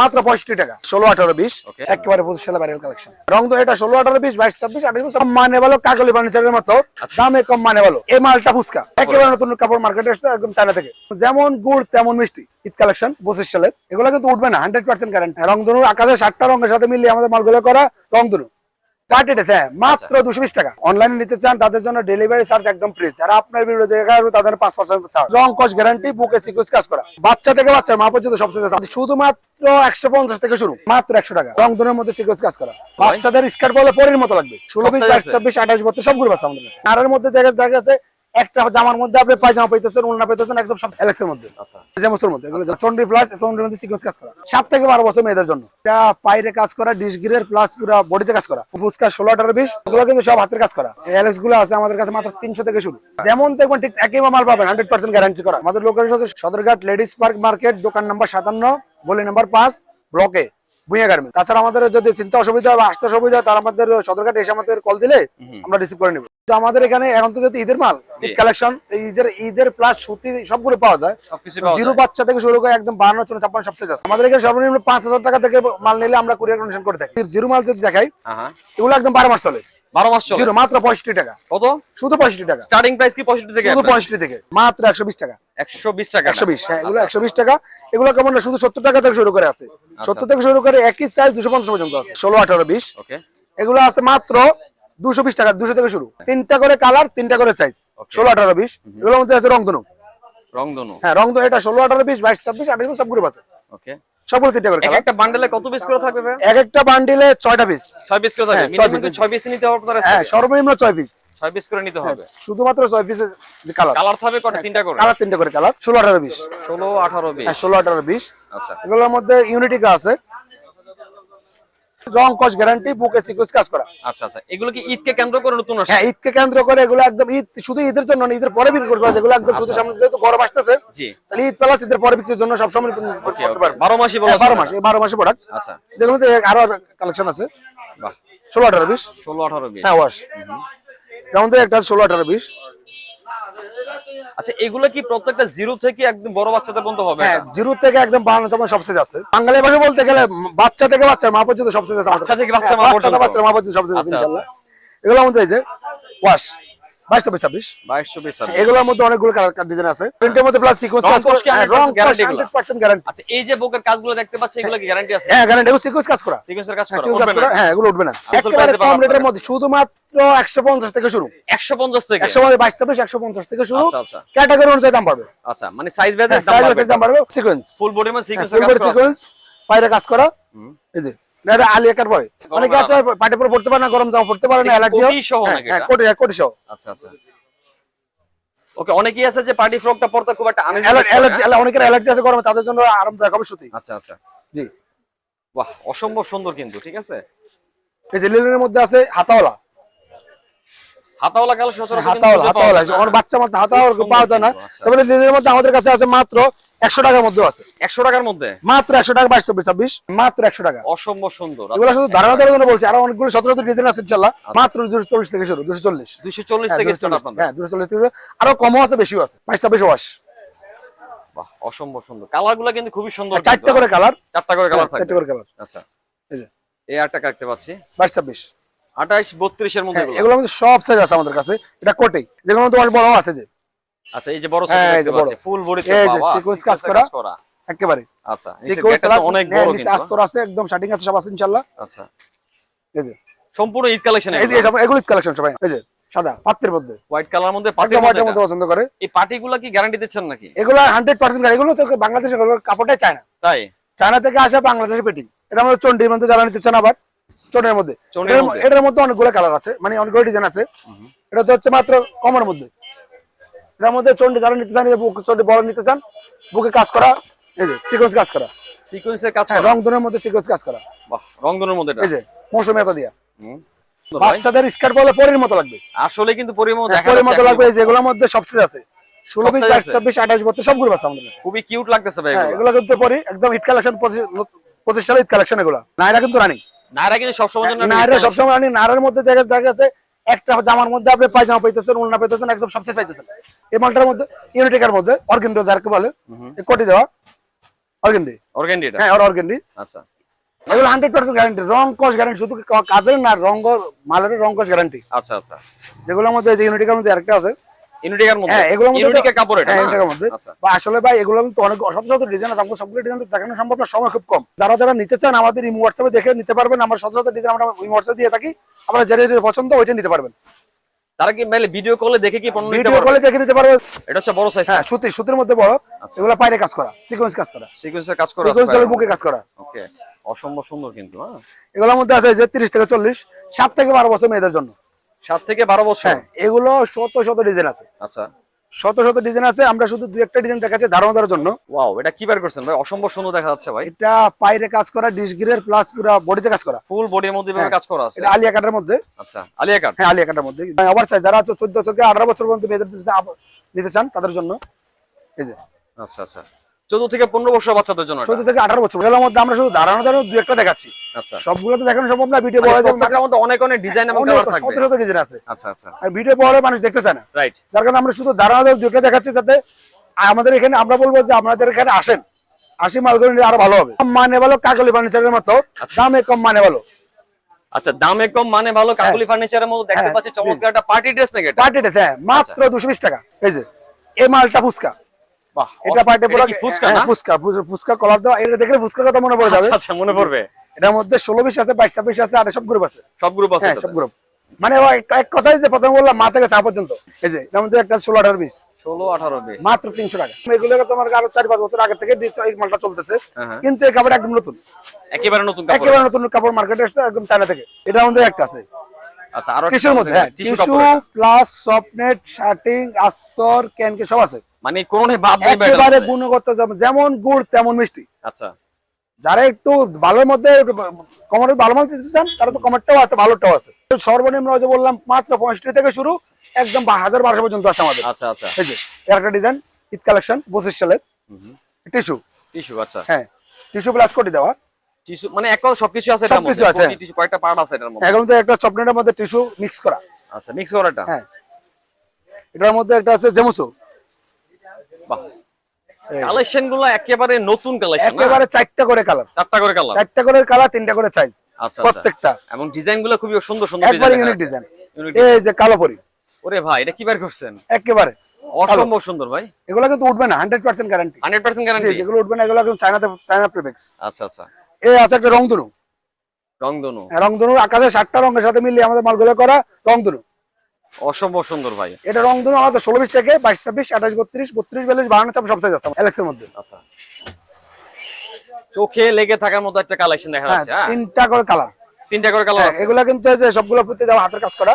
মাত্র পঁয়ষট্টি টাকা ষোলো আঠারো বিশ একেবারে পঁচিশ সালে বাইরের কালেকশন রং তো এটা ষোলো আঠারো বিশ বাইশ ছাব্বিশ আঠাশ সব মানে ভালো কাকলি ফার্নিচারের মতো আচ্ছা। দামে কম মানে ভালো। এই মালটা ফুচকা। একেবারে নতুন কাপড় মার্কেটে আসছে একদম চায়না থেকে। যেমন গুড় তেমন মিষ্টি। ঈদ কালেকশন পঁচিশ সালের। এগুলো কিন্তু উঠবে না হান্ড্রেড পার্সেন্ট কারেন্ট রং ধনু আকাশে সাতটা রঙের সাথে মিলিয়ে আমাদের মালগুলো করা রং হ্যাঁ মাত্র আচ্ছা। দুশো বিশ টাকা। অনলাইনে নিতে চান তাদের জন্য ডেলিভারি চার্জ একদম ফ্রি যারা আপনার ভিডিও দেখে তাদের পাঁচ পার্সেন্ট রং কস গ্যারান্টি বুকে সিকুয়েন্স কাজ করা। বাচ্চা থেকে বাচ্চা মা পর্যন্ত সবচেয়ে শুধুমাত্র একশো পঞ্চাশ থেকে শুরু মাত্র একশো টাকা। রং ধনের মধ্যে সিকুয়েন্স কাজ করা। বাচ্চাদের স্কার্ট বলে পরের মতো লাগবে। ষোলো বিশ বাইশ ছাব্বিশ আঠাশ বত্রিশ সবগুলো আছে আমাদের কাছে। মধ্যে দেখা দেখা যাচ্ছে একটা জামার মধ্যে আপনি পায়জামা পাইতেছেন উন্না পাইতেছেন একদম সব এলেক্সের মধ্যে। আচ্ছা। জেমসের মধ্যে এগুলো চন্ডি প্লাস চন্ডির মধ্যে সিকোয়েন্স কাজ করা। সাত থেকে বারো বছর মেয়েদের জন্য। এটা পাইরে কাজ করা ডিশ গিরের প্লাস পুরো বডিতে কাজ করা। ফুচকা ষোলো আঠারো বিশ এগুলো কিন্তু সব হাতের কাজ করা। এলেক্সগুলো আছে আমাদের কাছে মাত্র তিনশো থেকে শুরু। যেমন দেখবেন ঠিক একই মাল পাবেন হান্ড্রেড পার্সেন্ট গ্যারান্টি করা। আমাদের লোকের সাথে সদরঘাট লেডিস পার্ক মার্কেট দোকান নাম্বার সাতান্ন গলি নাম্বার পাঁচ ব্লকে ভুঁইয়া গার্মেন্ট তাছাড়া আমাদের যদি চিন্তা অসুবিধা বা আসতে অসুবিধা তারা আমাদের সদরঘাট এসে আমাদের কল দিলে আমরা রিসিভ করে নেব। তো আমাদের এখানে এখন তো যেহেতু ঈদের মাল ঈদ কালেকশন ঈদের ঈদের প্লাস সুতি সবগুলো পাওয়া যায়। জিরো বাচ্চা থেকে শুরু করে একদম বান্ন চল্লিশ ছাপ্পান্ন সব সাইজ আছে। আমাদের এখানে সর্বনিম্ন পাঁচ হাজার টাকা থেকে মাল নিলে আমরা কুরিয়ার কন্ডিশন করে থাকি। জিরো মাল যদি দেখাই এগুলো একদম বারো মাস চলে। বারো মাস জিরো মাত্র পঁয়ষট্টি টাকা। কত? শুধু পঁয়ষট্টি টাকা। স্টার্টিং প্রাইস কি পঁয়ষট্টি থেকে শুধু পঁয়ষট্টি থেকে। মাত্র একশো বিশ টাকা। একশো বিশ টাকা একশো বিশ হ্যাঁ এগুলো একশো বিশ টাকা। এগুলো কেমন না শুধু সত্তর টাকা থেকে শুরু করে আছে। সত্তর থেকে শুরু করে একই সাইজ দুশো পঞ্চাশ পর্যন্ত আছে। ষোলো আঠারো বিশ। এগুলো আছে মাত্র দুশো বিশ টাকা দুশো থেকে শুরু। তিনটা করে কালার তিনটা করে সাইজ ষোলো আঠারো বিশ। এগুলোর মধ্যে আছে রংধনু। রংধনু। হ্যাঁ রংধনু এটা ষোলো আঠারো বিশ বাইশ ছাব্বিশ আঠাশ সব গ্রুপ আছে। ওকে। সবগুলো তিনটা করে এক একটা বান্ডেলে কত পিস করে থাকবে ভাই এক একটা বান্ডিলে ছয়টা পিস ছয় পিস করে থাকবে। হ্যাঁ, ছয় মিনিমাম 6 পিস নিতে হবে আপনার হ্যাঁ সর্বনিম্ন ছয় পিস ছয় পিস করে নিতে হবে। শুধুমাত্র ছয় পিসের কালার কালার থাকবে কত তিনটা করে? কালার তিনটা করে কালার ষোলো আঠারো বিশ। ষোলো আঠারো বিশ। হ্যাঁ ষোলো আঠারো বিশ। আচ্ছা। এগুলোর মধ্যে ইউনিটিকা আছে। রং কস গ্যারান্টি বুকে সিকুয়েন্স কাজ করা। আচ্ছা আচ্ছা। এগুলো কি ঈদকে কেন্দ্র করে নতুন আসছে? হ্যাঁ ঈদকে কেন্দ্র করে এগুলো একদম ঈদ শুধু ঈদের জন্য ঈদের পরে বিক্রি করতে হবে এগুলো একদম শুধু সামনে যেহেতু গরম আসতেছে জি। তাহলে ঈদ প্লাস ঈদের পরে বিক্রির জন্য করতে পারবে। মাসই বলা হ্যাঁ, মাস প্রোডাক্ট আচ্ছা। আরও কালেকশন আছে। বাহ। ষোলো আঠারো বিশ। ষোলো আঠারো বিশ। হ্যাঁ ওয়াশ যেমন একটা ষোলো আঠারো বিশ। আচ্ছা এগুলো কি প্রত্যেকটা জিরো থেকে একদম বড় বাচ্চাদের পর্যন্ত হবে? হ্যাঁ জিরো থেকে একদম বানানো যেমন সব সাইজ আছে। বাঙালি ভাষা বলতে গেলে বাচ্চা থেকে বাচ্চা মা পর্যন্ত সব সাইজ আছে বাচ্চা থেকে। বাচ্চা, মা পর্যন্ত। সবসেজ আছে আচ্ছা, ইনশাআল্লাহ এগুলো আমাদের এই যে ওয়াশ বাইশ চব্বিশ ছাব্বিশ। বাইশ চব্বিশ এগুলোর মধ্যে অনেকগুলো কালার ডিজাইন আছে। প্রিন্টের মধ্যে প্লাস সিকোয়েন্স কাজ করে রং guarantee গুলো? হান্ড্রেড পার্সেন্ট গ্যারান্টি আচ্ছা এই যে বুকের কাজগুলো দেখতে পাচ্ছি এগুলো কি গ্যারান্টি আছে? হ্যাঁ গ্যারান্টি এগুলো সিকোয়েন্স কাজ করা। সিকোয়েন্সের কাজ হ্যাঁ, করা sequence কাজ উঠবে করা। না হ্যাঁ এগুলো উঠবে না। একেবারে price এ পাওয়া কম রেটের মধ্যে শুধুমাত্র একশো পঞ্চাশ থেকে শুরু। একশো পঞ্চাশ থেকে? একশো বাইশ ছাব্বিশ একশো পঞ্চাশ থেকে শুরু। আচ্ছা, আচ্ছা। ক্যাটাগরি অনুযায়ী দাম পাবে আচ্ছা মানে সাইজ ভেদে সাইজ দাম পাবে সিকোয়েন্স ফুল বডি মানে সিকোয়েন্সের ফুল বডি করা সিকোয়েন্স পায়রা কাজ করা। এই যে। না, এটা আলি একার পরে অনেকে আছে পাটি পরে পড়তে পারে না গরম জামা পড়তে পারে না অ্যালার্জি কোটি সহ নাকি হ্যাঁ এটা? কোটি হ্যাঁ, সহ আচ্ছা আচ্ছা। ওকে অনেকেই আছে যে পার্টি ফ্রকটা পরতে খুব একটা অ্যালার্জি অনেকের অ্যালার্জি আছে গরমে তাদের জন্য আরামদায়ক হবে সুতি আচ্ছা আচ্ছা। জি। বাহ অসম্ভব সুন্দর কিন্তু ঠিক আছে? এই যে লিলেনের মধ্যে আছে হাতাওয়ালা। আমার বাচ্চা হাতাওয়ালা পাওয়া যায় না। তবে লিলেনের মধ্যে আমাদের কাছে আছে মাত্র একশো টাকার মধ্যে আছে। একশো টাকার মধ্যে? মাত্র একশো টাকা বাইশ চব্বিশ ছাব্বিশ মাত্র একশো টাকা। অসম্ভব সুন্দর। এগুলো শুধু ধারণা দেওয়ার জন্য বলছি আরও অনেকগুলো সতেরো ডিজাইন আছে ইনশাল্লাহ মাত্র দুশো চল্লিশ থেকে শুরু দুশো চল্লিশ। চল্লিশ হ্যাঁ, থেকে দুশো চল্লিশ। হ্যাঁ দুশো চল্লিশ থেকে আরও কমও আছে বেশিও আছে। বাইশ ছাব্বিশ ওয়াশ অসম্ভব সুন্দর। কালারগুলা কিন্তু খুবই সুন্দর চারটা করে কালার? চারটা করে কালার চারটা করে কালার। আচ্ছা। এই যে। এই আটটা দেখতে পাচ্ছি? বাইশ ছাব্বিশ। আঠাইশ বত্রিশের মধ্যে হ্যাঁ, এগুলো। সব সাইজ আছে আমাদের কাছে। এটা কোটে যেগুলো তোমার বড় আছে যে। আচ্ছা এই যে বড় হ্যাঁ, সাইজ দেখতে পাচ্ছি ফুল বডি এই যে sequence কাজ করা। একেবারে। আচ্ছা সিকোয়েন্স অনেক বড় কিন্তু আস্তর আছে একদম শাটিং আছে সব আছে ইনশাআল্লাহ। আচ্ছা। এই যে। সম্পূর্ণ ঈদ কালেকশন এই যে এগুলো কালেকশন সবাই এই যে সাদা পাত্রের মধ্যে। হোয়াইট কালার মধ্যে হোয়াইটের মধ্যে পছন্দ করে। এই পাটিগুলো কি গ্যারান্টি দিচ্ছেন নাকি? এগুলো হান্ড্রেড পার্সেন্ট এগুলো তো বাংলাদেশে কাপড়টাই চায় না। তাই? চায়না থেকে আসে বাংলাদেশে পেটিং এটা আমাদের চন্ডির মধ্যে যারা নিতে চান আবার চন্ডির মধ্যে? এটার মধ্যে অনেকগুলো কালার আছে মানে অনেকগুলো ডিজাইন আছে। এটা তো হচ্ছে মাত্র কমের মধ্যে। এটার মধ্যে চন্ডি যারা নিতে চান বুক চন্ডি বড় নিতে চান বুকে কাজ করা এই যে সিকোয়েন্স কাজ করা। সিকোয়েন্সের কাজ হ্যাঁ করা? রং মধ্যে সিকোয়েন্স কাজ করা। বাহ রংধনুর মধ্যে এই যে মৌসুমি এত দিয়া। বাচ্চাদের স্কার্ট বলে পরের মতো লাগবে। আসলে কিন্তু পরিমাণ দেখা পরের মতো লাগবে এই যেগুলোর মধ্যে সবচেয়ে আছে। ষোলো বিশ size বাইশ আছে? ছাব্বিশ আঠাশ বত্রিশ সবগুলো আছে আমাদের কাছে। খুবই কিউট লাগতেছে ভাই হ্যাঁ এগুলো। এগুলো কিন্তু পরি একদম হিট কালেকশন পঁচিশ সালে হিট কালেকশন এগুলো। নাইরা কিন্তু রানিং নাইরা কিন্তু সবসময় জন্য নাইরা সবসময় রানিং নাইরার মধ্যে দেখা দেখা গেছে একটা জামার মধ্যে আপনি পায়জামা পাইতেছেন উন্না পাইতেছেন একদম সবচেয়ে পাইতেছেন। এই মালটার মধ্যে ইউনিটেকার মধ্যে অর্গেন্ডো যারকে বলে কটি দেওয়া। অর্গেন্ডি? অর্গেন্ডি হ্যাঁ আর অর্গেন্ডি। আচ্ছা। এগুলো হান্ড্রেড পার্সেন্ট গ্যারান্টি রং কস গ্যারান্টি শুধু কাজের না রং মালের রং কস গ্যারান্টি আচ্ছা আচ্ছা। যেগুলোর মধ্যে যে ইউনিটিকার মধ্যে আরেকটা আছে মধ্যে? হ্যাঁ এগুলোর মধ্যে তো- কাপড় এটা হ্যাঁ মধ্যে। আচ্ছা। বা আসলে ভাই এগুলো তো অনেক শত শত ডিজাইন আছে। আমাকে সবগুলো ডিজাইন দেখানো সম্ভব না সময় খুব কম। যারা যারা নিতে চান আমাদের ইমো হোয়াটসঅ্যাপে দেখে নিতে পারবেন। আমার শত শত ডিজাইন আমরা ইমো হোয়াটসঅ্যাপ দিয়ে থাকি। আপনারা যেটা যেটা পছন্দ ওইটা নিতে পারবেন। তারা কি মেলে ভিডিও কলে দেখে কি পণ্য নিতে ভিডিও পারবে? কলে দেখে নিতে পারবেন। এটা হচ্ছে বড় সাইজ হ্যাঁ সুতি সুতির মধ্যে বড়। এগুলো বাইরে কাজ করা সিকোয়েন্স কাজ করা। সিকোয়েন্সের কাজ করা সিকোয়েন্স বুকে কাজ করা। ওকে অসম্ভব সুন্দর কিন্তু হ্যাঁ। এগুলোর মধ্যে আছে যে তিরিশ থেকে চল্লিশ সাত থেকে বারো বছর মেয়েদের জন্য। সাত থেকে বারো বছর? হ্যাঁ এগুলো শত শত ডিজাইন আছে। আচ্ছা। শত শত ডিজাইন আছে আমরা শুধু দুই একটা ডিজাইন দেখাচ্ছি ধারণা দেওয়ার জন্য। ওয়াও এটা কি বার করছেন ভাই? অসম্ভব সুন্দর দেখা যাচ্ছে ভাই। এটা পাইরে কাজ করা ডিশ গ্রের প্লাস পুরো বডিতে কাজ করা। ফুল বডির মধ্যে এভাবে কাজ করা আছে? এটা আলিয়া কাটার মধ্যে। আচ্ছা আলিয়া কাট হ্যাঁ আলিয়া কাটার মধ্যে। ওভার সাইজ যারা হচ্ছে চোদ্দ থেকে আঠারো বছর পর্যন্ত মেয়েদের যদি নিতে চান তাদের জন্য। এই যে। আচ্ছা আচ্ছা। চোদ্দ থেকে পনেরো বছর বাচ্চাদের জন্য। চোদ্দ থেকে আঠারো বছর। এগুলোর মধ্যে আমরা শুধু ধারণা দেওয়ার দুই একটা দেখাচ্ছি। আচ্ছা। সবগুলো তো দেখানো সম্ভব না ভিডিও মানে বড় যাবে। মধ্যে অনেক অনেক ডিজাইন এবং কালার থাকবে। শত ডিজাইন আছে। আচ্ছা আচ্ছা। আর ভিডিও বড় মানুষ দেখতে চায় না। রাইট যার কারণে আমরা শুধু দেখাচ্ছি যাতে আমাদের এখানে আমরা বলব যে আপনাদের এখানে আসেন। আসি মালগুলো নিলে আরও ভালো হবে। কম মানে ভালো কাকলি ফার্নিচারের মতো। দামে কম মানে ভালো। আচ্ছা দামে কম মানে ভালো কাকলি ফার্নিচারের মতো দেখতে হ্যাঁ, পাচ্ছি। চমৎকার একটা পার্টি ড্রেস নাকি পার্টি ড্রেস হ্যাঁ মাত্র দুশো বিশ টাকা। এই যে এই মালটা ফুচকা। এটা পার্টি পুরো ফুচকা হ্যাঁ, না? ফুচকা ফুচকা কলার দেওয়া এটা দেখলে ফুচকার কথা মনে পড়ে যাবে। আচ্ছা, আচ্ছা মনে পড়বে। এটার মধ্যে ষোলো বিশ আছে বাইশ ছাব্বিশ আছে আর সব গ্রুপ আছে। সব গ্রুপ আছে হ্যাঁ সব গ্রুপ মানে এক কথাই যে প্রথমে বললাম মা থেকে চা পর্যন্ত। এই যে এটার মধ্যে একটা ষোলো আঠারো বিশ ষোলো আঠারো বিশ মাত্র তিনশো টাকা। এগুলো তোমার আরও চার পাঁচ বছর আগে থেকে এই মালটা চলতেছে। হ্যাঁ। কিন্তু এই কাপড় একদম নতুন। একেবারে নতুন কাপড়। একেবারে নতুন কাপড় মার্কেটে আসছে একদম চায়না থেকে। এটার মধ্যে একটা আছে। আচ্ছা আরও টিস্যুর মধ্যে হ্যাঁ টিস্যু। প্লাস সফটনেট শার্টিং আস্তর ক্যানকে সব আছে। মানে বাদ নেই একেবারে গুণগত যেমন- গুড় তেমন মিষ্টি। আচ্ছা। যারা একটু ভালোর মধ্যে কমের ভালো মাল দিতে চান তারা তো কমেরটাও আছে ভালোটাও আছে। সর্বনিম্ন যে বললাম মাত্র পঁয়ষট্টি থেকে শুরু একদম হাজার বারোশো পর্যন্ত আছে আমাদের। আচ্ছা আচ্ছা। এই যে একটা ডিজাইন ঈদ কালেকশন পঁচিশ সালের। টিস্যু। টিস্যু আচ্ছা। হ্যাঁ টিস্যু প্লাস কোটি দেওয়া। টিস্যু মানে এক কথা সবকিছু আছে সবকিছু আছে। টিস্যু কয়েকটা পার্ট আছে এটার মধ্যে। এখন তো একটা মধ্যে টিস্যু মিক্স করা। আচ্ছা মিক্স করাটা? হ্যাঁ। এটার মধ্যে একটা আছে জেমুসো। বাহ। কালেকশনগুলো একেবারে নতুন কালেকশন একেবারে চারটা করে কালার চারটা করে কালার চারটা করে কালার তিনটা করে সাইজ আচ্ছা প্রত্যেকটা। এবং ডিজাইনগুলো খুবই সুন্দর সুন্দর একবারে ইউনিক ডিজাইন এই যে কালো পরি। ওরে ভাই এটা কি বার করছেন? একেবারে। অসম্ভব সুন্দর ভাই। এগুলো কিন্তু উঠবে না গ্যারান্টি গ্যারান্টি যেগুলো উঠবে না এগুলো কিন্তু চায়নাতে চায়না আচ্ছা আচ্ছা। এই আছে একটা রংধনু। রংধনু। রংধনু আকাশে সাতটা রঙের সাথে মিলিয়ে আমাদের মালগুলো করা রংধনু। অসম্ভব সুন্দর ভাই। এটা রংধনু আমাদের ষোলো বিশ থেকে বাইশ ছাব্বিশ আঠাশ বত্রিশ বত্রিশ বিয়াল্লিশ বাহান্ন ছাব্বিশ সব সাইজ আছে অ্যালেক্সের মধ্যে। আচ্ছা। চোখে লেগে থাকার মতো একটা কালেকশন দেখা হ্যাঁ যাচ্ছে হ্যাঁ তিনটা করে কালার তিনটা করে কালার আছে? এগুলো কিন্তু এই যে সবগুলো প্রতি হাতের কাজ করা।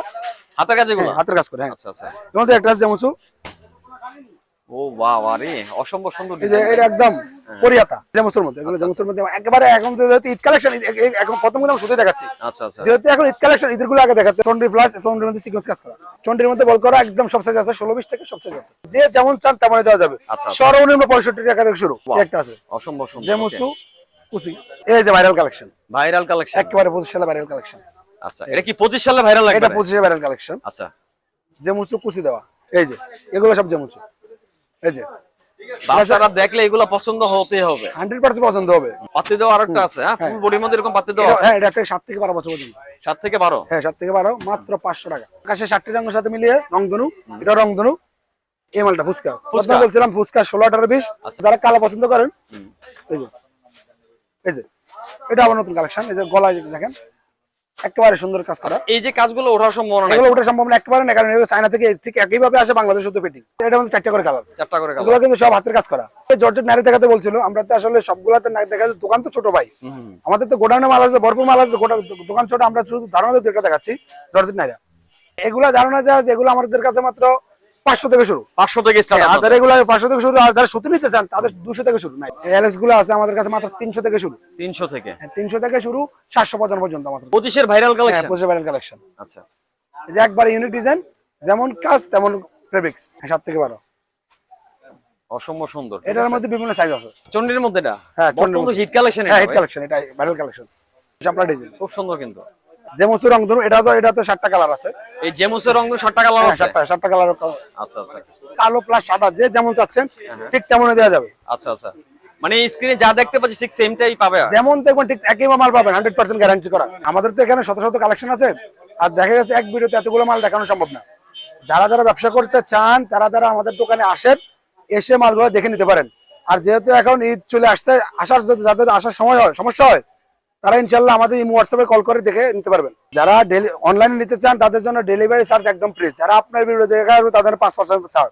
হাতের কাছে গুলো হ্যাঁ, হাতের কাজ করে হ্যাঁ। আচ্ছা আচ্ছা। তোমাদের একটা আছে যেমন ও আরে অসম্ভব সুন্দর এটা একদম হ্যাঁ। পরিয়াতা জেমসের মধ্যে এগুলো জেমসের মধ্যে একেবারে এখন যেহেতু ঈদ কালেকশন এখন প্রথম কথা শুধু দেখাচ্ছি। আচ্ছা আচ্ছা। যেহেতু এখন ঈদ কালেকশন ঈদেরগুলো আগে দেখাচ্ছে। চন্ডি প্লাস চন্ডির মধ্যে সিকোয়েন্স কাজ করা। চন্ডির মধ্যে বল করা একদম সব সাইজ আছে ষোলো বিশ থেকে সব সাইজ আছে। যে যেমন চান তেমনই দেওয়া যাবে। আচ্ছা, আচ্ছা। সর্বনিম্ন পঁয়ষট্টি টাকা থেকে শুরু। একটা আছে। অসম্ভব সুন্দর জেমসু কুসি এই যে ভাইরাল কালেকশন ভাইরাল কালেকশন একেবারে পঁচিশ সালে ভাইরাল কালেকশন আচ্ছা এটা কি পঁচিশ সালে ভাইরাল এটা পঁচিশে ভাইরাল কালেকশন আচ্ছা। জেমুচু কুচি দেওয়া। এই যে এগুলো সব জেমুচু এই যে। বাচ্চারা দেখলে এগুলো পছন্দ হতেই হবে। হান্ড্রেড পার্সেন্ট পছন্দ হবে। পাত্তি দেওয়া আরেকটা আছে হ্যাঁ? ফুল বডির মধ্যে এরকম পাত্তি দেওয়া এটা- আছে? হ্যাঁ এটা থেকে সাত থেকে বারো বছর পর্যন্ত। সাত থেকে বারো? হ্যাঁ থেকে মাত্র টাকা। আকাশে ষাটটি রঙের সাথে মিলিয়ে রংধনু এটা রংধনু এই মালটা ফুচকা। ফুচকা। বলছিলাম ফুচকা ষোলো আঠারো বিশ আচ্ছা। যারা কালো পছন্দ করেন এই যে। এই যে এটা আবার নতুন কালেকশন এই যে গলায় দেখেন। একেবারে সুন্দর কাজ করা। এই যে কাজগুলো ওঠার সম্ভাবনা এগুলো ওঠার সম্ভব না একেবারে না কারণ চায়না থেকে ঠিক একইভাবে আসে বাংলাদেশ শুধু পেটি এটা মধ্যে চারটা করে কালার চারটা করে এগুলো কিন্তু সব হাতের কাজ করা। জর্জেট নারী দেখাতে বলছিল আমরা তো আসলে সবগুলাতে না দেখাতে দোকান তো ছোট ভাই। আমাদের তো গোডাউনে মাল আছে ভরপুর মাল আছে গোটা দোকান ছোট আমরা শুধু ধারণা দুটো দেখাচ্ছি জর্জেট নারী এগুলা ধারণা যা যেগুলো আমাদের কাছে মাত্র পাঁচশো থেকে শুরু। পাঁচশো থেকে আর যারা এগুলো পাঁচশো থেকে শুরু আর যারা সুতি নিতে চান তাদের দুশো থেকে শুরু। নাই গুলো আছে আমাদের কাছে মাত্র তিনশো থেকে শুরু। তিনশো থেকে। হ্যাঁ, তিনশো থেকে শুরু সাতশো পঞ্চান্ন পর্যন্ত আমাদের। পঁচিশের ভাইরাল হ্যাঁ কালেকশন পঁচিশ ব্যারেল কালেকশন আচ্ছা যে একবার ইউনিক ডিজাইন যেমন কাজ তেমন ফেব্রিক্স সাত থেকে বারো। অসম্ভব সুন্দর। এটার মধ্যে বিভিন্ন সাইজ আছে। চন্ডির মধ্যে এটা? হ্যাঁ, মধ্যে। হিট কালেকশন হ্যাঁ হিট কালেকশন এটা ভাইরাল কালেকশন শাপলা ডিজাইন খুব সুন্দর কিন্তু। যেমন রং ধরুন এটা তো এটা তো সাতটা কালার আছে। এই জেমুসের রং সাতটা কালার হ্যাঁ, আছে? সাতটা সাতটা কালার আচ্ছা আচ্ছা। কালো প্লাস সাদা যে যেমন চাচ্ছেন ঠিক তেমনই দেওয়া যাবে। আচ্ছা আচ্ছা। মানে স্ক্রিনে যা দেখতে পাচ্ছি ঠিক সেমটাই পাবে যেমন দেখবেন ঠিক একই মাল পাবেন হান্ড্রেড পার্সেন্ট গ্যারান্টি করা। আমাদের তো এখানে শত শত কালেকশন আছে। আর দেখা গেছে এক ভিডিওতে এতগুলো মাল দেখানো সম্ভব না। যারা যারা ব্যবসা করতে চান তারা তারা আমাদের দোকানে আসেন এসে মালগুলো দেখে নিতে পারেন। আর যেহেতু এখন ঈদ চলে আসছে আসার যদি যাদের আসার সময় হয় সমস্যা হয় তারা ইনশাল্লাহ আমাদের এই হোয়াটসঅ্যাপে কল করে দেখে নিতে পারবেন। যারা অনলাইনে নিতে চান, তাদের জন্য ডেলিভারি চার্জ একদম ফ্রি যারা আপনার ভিডিও তাদের পাঁচ পার্সেন্ট ছাড়